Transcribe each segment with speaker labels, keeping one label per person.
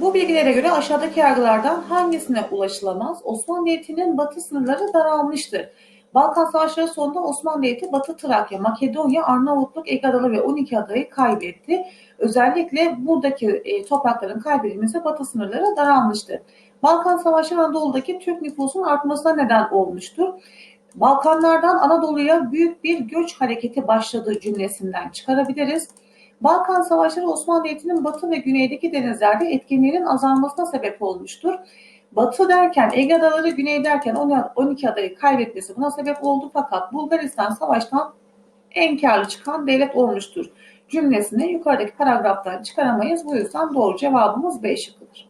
Speaker 1: Bu bilgilere göre aşağıdaki yargılardan hangisine ulaşılamaz? Osmanlı Devleti'nin batı sınırları daralmıştır. Balkan Savaşları sonunda Osmanlı Devleti Batı Trakya, Makedonya, Arnavutluk, Ege Adaları ve 12 adayı kaybetti. Özellikle buradaki e, toprakların kaybedilmesi Batı sınırları daralmıştı. Balkan Savaşları Anadolu'daki Türk nüfusun artmasına neden olmuştur. Balkanlardan Anadolu'ya büyük bir göç hareketi başladığı cümlesinden çıkarabiliriz. Balkan Savaşları Osmanlı Devleti'nin batı ve güneydeki denizlerde etkinliğinin azalmasına sebep olmuştur. Batı derken Ege Adaları, güney derken 12 adayı kaybetmesi buna sebep oldu fakat Bulgaristan savaştan en karlı çıkan devlet olmuştur. Cümlesini yukarıdaki paragraftan çıkaramayız. Bu yüzden doğru cevabımız B şıkkıdır.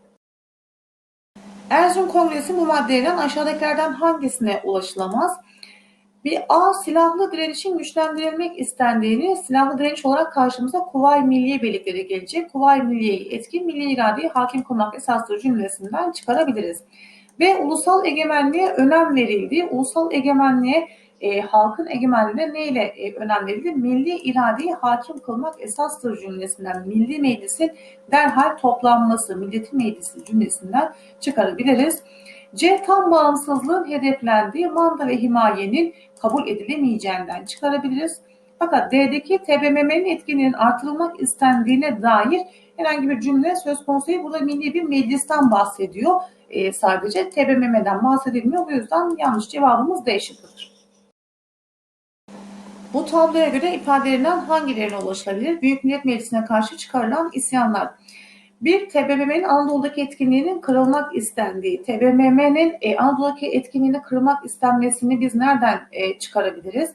Speaker 1: Erzurum Kongresi bu maddelerden aşağıdakilerden hangisine ulaşılamaz? Bir A silahlı direnişin güçlendirilmek istendiğini silahlı direniş olarak karşımıza Kuvayi Milliye birlikleri gelecek. Kuvayi Milliye'yi etkin milli iradeyi hakim kılmak esaslı cümlesinden çıkarabiliriz. Ve ulusal egemenliğe önem verildi. Ulusal egemenliğe e, halkın egemenliğine neyle e, önem verildi? Milli iradeyi hakim kılmak esastır cümlesinden, milli meclisin derhal toplanması, milletin meclisi cümlesinden çıkarabiliriz. C. Tam bağımsızlığın hedeflendiği manda ve himayenin kabul edilemeyeceğinden çıkarabiliriz. Fakat D'deki TBMM'nin etkinliğinin artırılmak istendiğine dair herhangi bir cümle söz konusu değil. Burada milli bir meclisten bahsediyor. E, sadece TBMM'den bahsedilmiyor. Bu yüzden yanlış cevabımız D şıkkıdır. Bu tabloya göre ifadelerinden hangilerine ulaşılabilir? Büyük Millet Meclisi'ne karşı çıkarılan isyanlar. Bir, TBMM'nin Anadolu'daki etkinliğinin kırılmak istendiği. TBMM'nin e, Anadolu'daki etkinliğini kırmak istenmesini biz nereden e, çıkarabiliriz?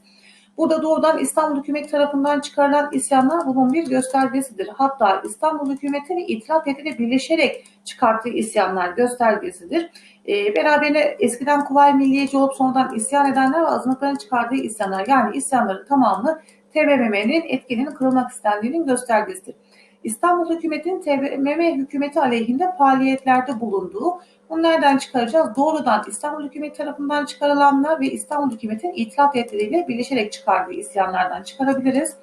Speaker 1: Burada doğrudan İstanbul hükümeti tarafından çıkarılan isyanlar bunun bir göstergesidir. Hatta İstanbul hükümeti ve İtilaf Devleti birleşerek çıkarttığı isyanlar göstergesidir. E, beraberinde eskiden Kuvayi Milliyeci olup sonradan isyan edenler ve azınlıkların çıkardığı isyanlar yani isyanların tamamı TBMM'nin etkinliğinin kırılmak istendiğinin göstergesidir. İstanbul hükümetinin TBMM hükümeti aleyhinde faaliyetlerde bulunduğu, bunu nereden çıkaracağız? Doğrudan İstanbul hükümeti tarafından çıkarılanlar ve İstanbul hükümetinin itilaf yetleriyle birleşerek çıkardığı isyanlardan çıkarabiliriz.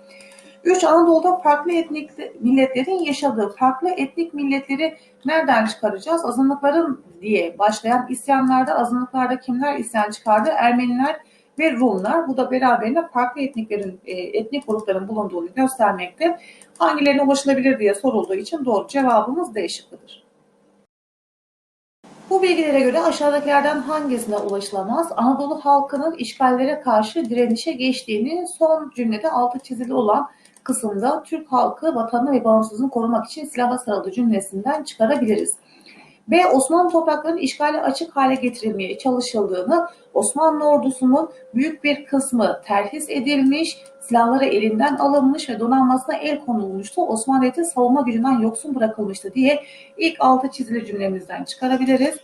Speaker 1: 3. Anadolu'da farklı etnik milletlerin yaşadığı farklı etnik milletleri nereden çıkaracağız? Azınlıkların diye başlayan isyanlarda azınlıklarda kimler isyan çıkardı? Ermeniler ve Rumlar. Bu da beraberinde farklı etniklerin, e, etnik grupların bulunduğunu göstermekte. Hangilerine ulaşılabilir diye sorulduğu için doğru cevabımız D şıkkıdır. Bu bilgilere göre aşağıdakilerden hangisine ulaşılamaz? Anadolu halkının işgallere karşı direnişe geçtiğini son cümlede altı çizili olan kısımda Türk halkı vatanı ve bağımsızlığını korumak için silaha sarıldı cümlesinden çıkarabiliriz ve Osmanlı topraklarının işgale açık hale getirilmeye çalışıldığını, Osmanlı ordusunun büyük bir kısmı terhis edilmiş, silahları elinden alınmış ve donanmasına el konulmuştu. Osmanlı Devleti savunma gücünden yoksun bırakılmıştı diye ilk altı çizili cümlemizden çıkarabiliriz.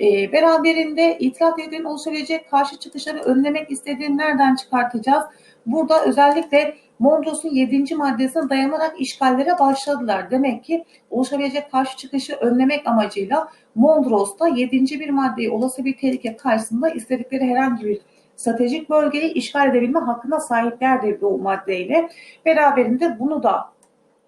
Speaker 1: E, beraberinde itiraf devletinin oluşabilecek karşı çıkışları önlemek istediğini nereden çıkartacağız? Burada özellikle Mondros'un 7. maddesine dayanarak işgallere başladılar. Demek ki oluşabilecek karşı çıkışı önlemek amacıyla Mondros'ta 7. bir maddeyi olası bir tehlike karşısında istedikleri herhangi bir stratejik bölgeyi işgal edebilme hakkına sahiplerdir bu maddeyle. Beraberinde bunu da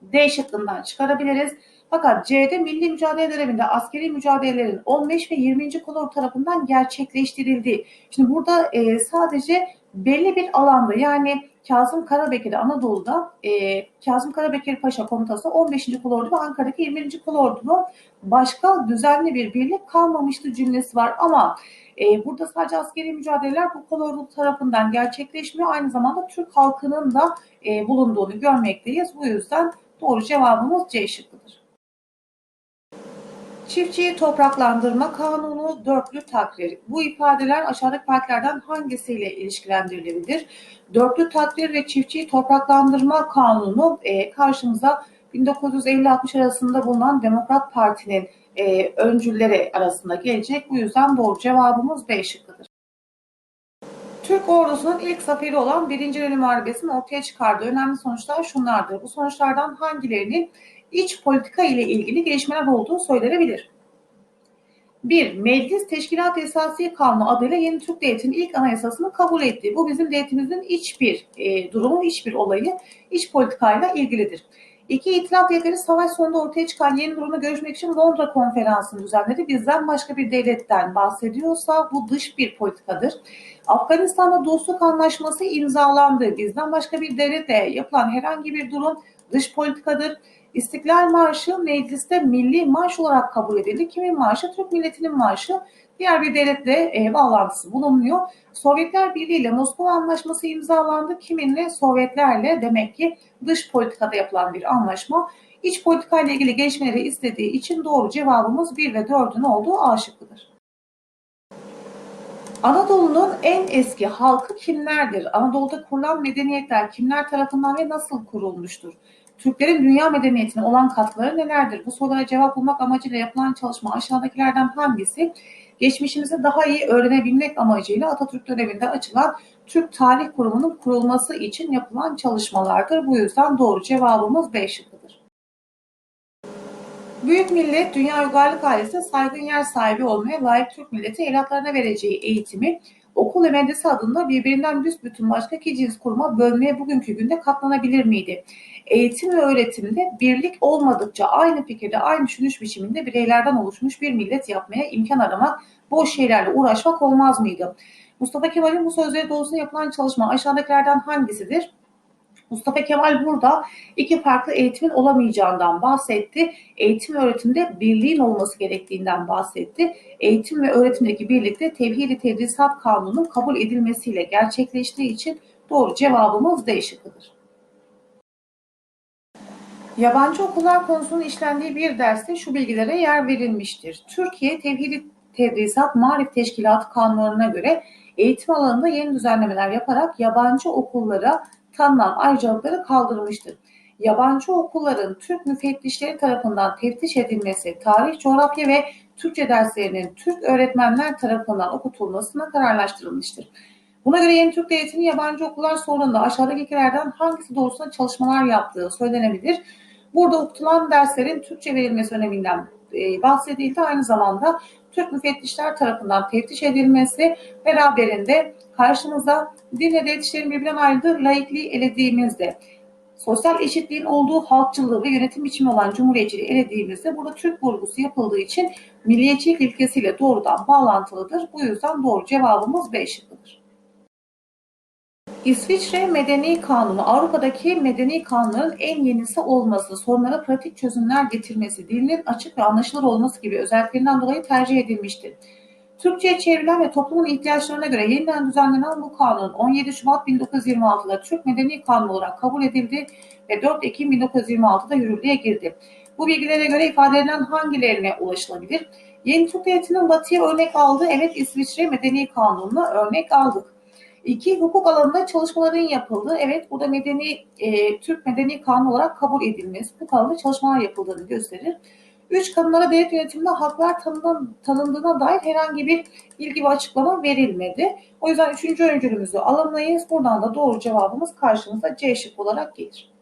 Speaker 1: D şıkkından çıkarabiliriz. Fakat C'de milli mücadele döneminde askeri mücadelelerin 15 ve 20. kolor tarafından gerçekleştirildi. Şimdi burada e, sadece belli bir alanda yani Kazım Karabekir Anadolu'da e, Kazım Karabekir Paşa komutası 15. kolordu ve Ankara'daki 20. kolordunun başka düzenli bir birlik kalmamıştı cümlesi var ama e, burada sadece askeri mücadeleler bu kolordu tarafından gerçekleşmiyor. Aynı zamanda Türk halkının da e, bulunduğunu görmekteyiz. Bu yüzden doğru cevabımız C şıkkıdır. Çiftçiyi topraklandırma kanunu dörtlü takdir. Bu ifadeler aşağıdaki farklardan hangisiyle ilişkilendirilebilir? Dörtlü takdir ve çiftçiyi topraklandırma kanunu e, karşımıza 1950-60 arasında bulunan Demokrat Parti'nin e, öncülleri arasında gelecek. Bu yüzden doğru cevabımız B şıkkıdır. Türk ordusunun ilk zaferi olan 1. Yeni Muharebesi'nin ortaya çıkardığı önemli sonuçlar şunlardır. Bu sonuçlardan hangilerinin iç politika ile ilgili gelişmeler olduğu söylenebilir. 1. Meclis Teşkilat Esasiye Kanunu adıyla yeni Türk Devleti'nin ilk anayasasını kabul etti. Bu bizim devletimizin iç bir e, durumu, iç bir olayı, iç politikayla ilgilidir. İki itilaf devletleri savaş sonunda ortaya çıkan yeni durumda görüşmek için Londra konferansını düzenledi. Bizden başka bir devletten bahsediyorsa bu dış bir politikadır. Afganistan'da dostluk anlaşması imzalandı. Bizden başka bir devletle yapılan herhangi bir durum dış politikadır. İstiklal Marşı mecliste milli marş olarak kabul edildi. Kimin marşı? Türk milletinin marşı. Diğer bir devletle e, bağlantısı bulunmuyor. Sovyetler Birliği ile Moskova Anlaşması imzalandı. Kiminle? Sovyetlerle demek ki dış politikada yapılan bir anlaşma. İç politika ile ilgili gelişmeleri istediği için doğru cevabımız 1 ve 4'ün olduğu A şıkkıdır. Anadolu'nun en eski halkı kimlerdir? Anadolu'da kurulan medeniyetler kimler tarafından ve nasıl kurulmuştur? Türklerin dünya medeniyetine olan katkıları nelerdir? Bu sorulara cevap bulmak amacıyla yapılan çalışma aşağıdakilerden hangisi? Geçmişimizi daha iyi öğrenebilmek amacıyla Atatürk döneminde açılan Türk Tarih Kurumu'nun kurulması için yapılan çalışmalardır. Bu yüzden doğru cevabımız B şıkkıdır. Büyük millet dünya uygarlık ailesinde saygın yer sahibi olmaya layık Türk milleti evlatlarına vereceği eğitimi okul ve medrese adında birbirinden büsbütün başka iki cins kuruma bölmeye bugünkü günde katlanabilir miydi? Eğitim ve öğretimde birlik olmadıkça aynı fikirde, aynı düşünüş biçiminde bireylerden oluşmuş bir millet yapmaya imkan aramak, boş şeylerle uğraşmak olmaz mıydı? Mustafa Kemal'in bu sözleri doğrusunda yapılan çalışma aşağıdakilerden hangisidir? Mustafa Kemal burada iki farklı eğitimin olamayacağından bahsetti. Eğitim öğretimde birliğin olması gerektiğinden bahsetti. Eğitim ve öğretimdeki birlikte tevhid-i tedrisat kanununun kabul edilmesiyle gerçekleştiği için doğru cevabımız D şıkkıdır. Yabancı okullar konusunun işlendiği bir derste şu bilgilere yer verilmiştir. Türkiye Tevhid-i Tedrisat Marif Teşkilatı kanunlarına göre eğitim alanında yeni düzenlemeler yaparak yabancı okullara tanınan ayrıcalıkları kaldırmıştır. Yabancı okulların Türk müfettişleri tarafından teftiş edilmesi, tarih, coğrafya ve Türkçe derslerinin Türk öğretmenler tarafından okutulmasına kararlaştırılmıştır. Buna göre yeni Türk Devleti'nin yabancı okullar sorununda aşağıdakilerden hangisi doğrusunda çalışmalar yaptığı söylenebilir. Burada okutulan derslerin Türkçe verilmesi öneminden e, bahsedildi. Aynı zamanda Türk müfettişler tarafından teftiş edilmesi beraberinde karşımıza din ve devlet işlerinin birbirinden ayrıldığı laikliği elediğimizde sosyal eşitliğin olduğu halkçılığı ve yönetim biçimi olan cumhuriyetçiliği elediğimizde burada Türk vurgusu yapıldığı için milliyetçilik ilkesiyle doğrudan bağlantılıdır. Bu yüzden doğru cevabımız B şıkkıdır. İsviçre Medeni Kanunu Avrupa'daki medeni kanunların en yenisi olması, sorunlara pratik çözümler getirmesi, dilinin açık ve anlaşılır olması gibi özelliklerinden dolayı tercih edilmiştir. Türkçe'ye çevrilen ve toplumun ihtiyaçlarına göre yeniden düzenlenen bu kanun 17 Şubat 1926'da Türk Medeni Kanunu olarak kabul edildi ve 4 Ekim 1926'da yürürlüğe girdi. Bu bilgilere göre ifadelerinden hangilerine ulaşılabilir? Yeni Türk Devleti'nin batıya örnek aldığı evet İsviçre Medeni Kanunu'na örnek aldık. İki, hukuk alanında çalışmaların yapıldığı, evet burada medeni, e, Türk Medeni Kanunu olarak kabul edilmesi, bu alanda çalışmalar yapıldığını gösterir. Üç, kadınlara devlet yönetiminde haklar tanınan, tanındığına dair herhangi bir bilgi ve açıklama verilmedi. O yüzden üçüncü öncülümüzü alamayız. Buradan da doğru cevabımız karşımıza C şık olarak gelir.